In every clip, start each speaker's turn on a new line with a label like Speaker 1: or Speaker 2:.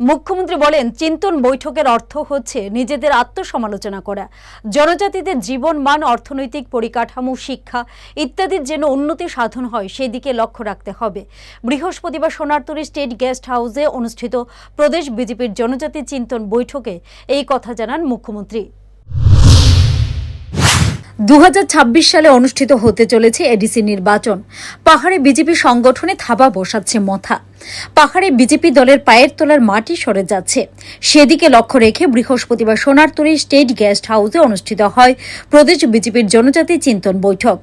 Speaker 1: মুখ্যমন্ত্রী বলেন, চিন্তন বৈঠকের অর্থ হচ্ছে নিজেদের আত্মসমালোচনা করা, জনজাতিদের জীবন মান, অর্থনৈতিক পরিকাঠামো, শিক্ষা ইত্যাদির যেন উন্নতি সাধন হয়, সেদিকে লক্ষ্য রাখতে হবে। বৃহস্পতিবার সোনারতরী স্টেট গেস্ট হাউসে অনুষ্ঠিত প্রদেশ বিজেপির জনজাতি চিন্তন বৈঠকে এই কথা জানান মুখ্যমন্ত্রী। দু হাজার ছাব্বিশ সালে অনুষ্ঠিত হতে চলেছে এডিসি নির্বাচন। পাহাড়ে বিজেপি সংগঠনে থাবা বসাচ্ছে মথা। পাহাড়ে বিজেপি দলের পায়ের তলার মাটি সরে যাচ্ছে। সেদিকে লক্ষ্য রেখে বৃহস্পতিবার সোনারতরী স্টেট গেস্ট হাউসে অনুষ্ঠিত হয় প্রদেশ বিজেপির জনজাতি চিন্তন বৈঠক।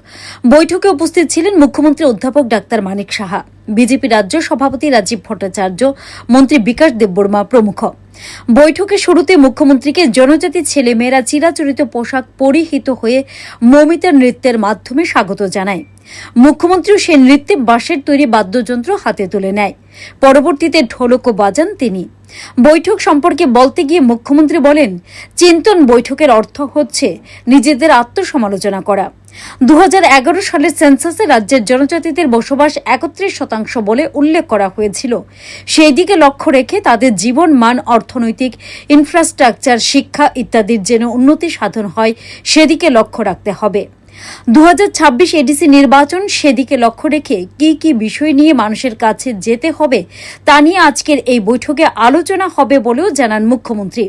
Speaker 1: বৈঠকে উপস্থিত ছিলেন মুখ্যমন্ত্রী অধ্যাপক ডাক্তার মানিক সাহা। বিজেপি রাজ্য সভাপতি রাজীব ভট্টাচার্য, মন্ত্রী বিকাশ দেববর্মা প্রমুখ। বৈঠকে শুরুতে মুখ্যমন্ত্রীকে জনজাতি ছেলেমেয়েরা চিরাচরিত পোশাক পরিহিত হয়ে মৌমিতার নৃত্যের মাধ্যমে স্বাগত জানায়। মুখ্যমন্ত্রীও সে নৃত্যে বাঁশের তৈরি বাদ্যযন্ত্র হাতে তুলে নেয়। পরবর্তীতে ঢোলকও বাজান তিনি। বৈঠক সম্পর্কে বলতে গিয়ে মুখ্যমন্ত্রী বলেন, চিন্তন বৈঠকের অর্থ হচ্ছে নিজেদের আত্মসমালোচনা করা। দু হাজার এগারো সালের সেন্সাসে রাজ্যের জনজাতিদের বসবাস একত্রিশ শতাংশ বলে উল্লেখ করা হয়েছিল। সেই দিকে লক্ষ্য রেখে তাদের জীবন, মান, অর্থনৈতিক ইনফ্রাস্ট্রাকচার শিক্ষা ইত্যাদির যেন উন্নতি সাধন হয়, সেদিকে লক্ষ্য রাখতে হবে। দু এডিসি নির্বাচন সেদিকে লক্ষ্য রেখে কি কি বিষয় নিয়ে মানুষের কাছে যেতে হবে তা নিয়ে আজকের এই বৈঠকে আলোচনা হবে বলেও জানান মুখ্যমন্ত্রী।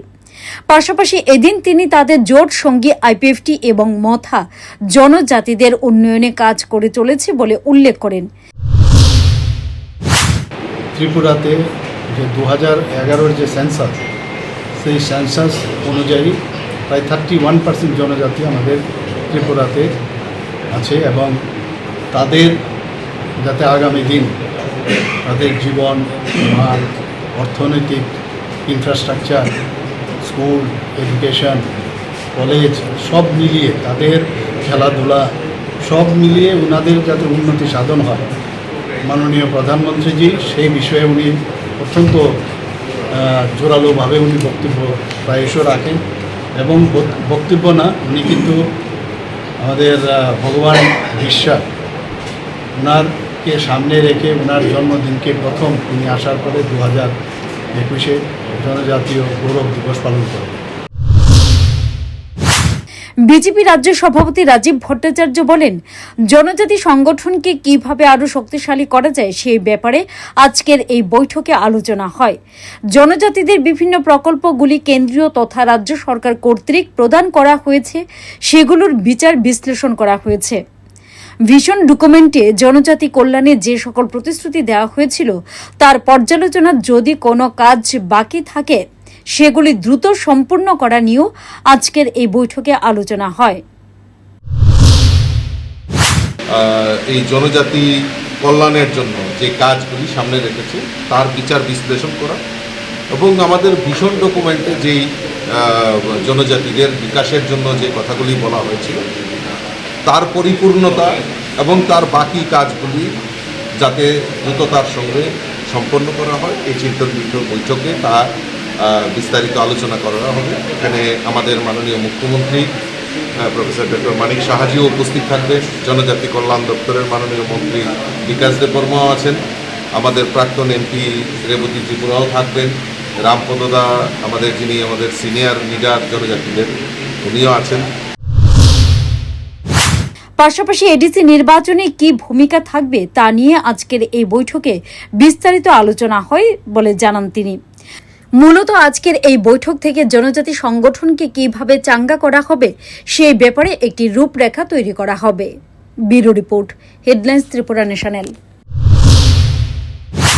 Speaker 1: পাশাপাশি এদিন তিনি তাদের জোট সঙ্গী আইপিএফটি এবং মথা জনজাতিদের উন্নয়নে কাজ করে চলেছে বলে উল্লেখ করেন।
Speaker 2: ত্রিপুরাতে যে দু হাজার এগারোর যে সেন্সাস সেই সেন্সাস অনুযায়ী প্রায় থার্টি ওয়ান পার্সেন্ট জনজাতি আমাদের ত্রিপুরাতে আছে এবং তাদের যাতে আগামী দিন তাদের জীবন মান অর্থনৈতিক ইনফ্রাস্ট্রাকচার স্কুল এডুকেশন কলেজ সব মিলিয়ে তাদের খেলাধুলা সব মিলিয়ে ওনাদের যাতে উন্নতি সাধন হয়। মাননীয় প্রধানমন্ত্রীজি, সেই বিষয়ে উনি অত্যন্ত জোরালোভাবে উনি বক্তব্য প্রায়শ রাখেন এবং বক- বক্তব্য না, উনি কিন্তু আমাদের ভগবান বিশ্বাস ওনারকে সামনে রেখে ওনার জন্মদিনকে প্রথম উনি আসার পরে দু হাজার একুশে জনজাতীয় গৌরব দিবস পালন করেন
Speaker 1: বিজেপি রাজ্য সভাপতি রাজীব ভট্টাচার্য বলেন, জনজাতি সংগঠনকে কীভাবে আরও শক্তিশালী করা যায় সেই ব্যাপারে আজকের এই বৈঠকে আলোচনা হয়। জনজাতিদের বিভিন্ন প্রকল্পগুলি কেন্দ্রীয় তথা রাজ্য সরকার কর্তৃক প্রদান করা হয়েছে, সেগুলোর বিচার বিশ্লেষণ করা হয়েছে। ভীষণ ডকুমেন্টে জনজাতি কল্যাণে যে সকল প্রতিশ্রুতি দেওয়া হয়েছিল, তার পর্যালোচনা যদি কোনো কাজ বাকি থাকে, সেগুলি দ্রুত সম্পূর্ণ করা নিয়েও আজকের এই বৈঠকে আলোচনা হয়।
Speaker 3: এই জনজাতি কল্যাণের জন্য যে কাজগুলি সামনে রেখেছে, তার বিচার বিশ্লেষণ করা এবং আমাদের ভীষণ ডকুমেন্টে যেই জনজাতিদের বিকাশের জন্য যে কথাগুলি বলা হয়েছিল তার পরিপূর্ণতা এবং তার বাকি কাজগুলি যাতে দ্রুততার সঙ্গে সম্পন্ন করা হয়, এই চিন্তন বৈঠক তা বিস্তারিত আলোচনা করা হবে। এখানে আমাদের মাননীয় মুখ্যমন্ত্রী প্রফেসর ডক্টর মানিক সাহাজিও উপস্থিত থাকবেন জনজাতি কল্যাণ দপ্তরের মাননীয় মন্ত্রী বিকাশ দেববর্মাও আছেন। আমাদের প্রাক্তন এমপি রেবতী ত্রিপুরাও থাকবেন। রামপদদা, আমাদের যিনি আমাদের সিনিয়র লিডার জনজাতিদের, উনিও আছেন।
Speaker 1: পাশাপাশি এডিসি নির্বাচনে কি ভূমিকা থাকবে তা নিয়ে আজকের এই বৈঠকে বিস্তারিত আলোচনা হয় বলে জানান তিনি। মূলত আজকের এই বৈঠক থেকে জনজাতি সংগঠনকে কীভাবে চাঙ্গা করা হবে সেই ব্যাপারে একটি রূপরেখা তৈরি করা হবে। Bureau report, headlines Tripura national.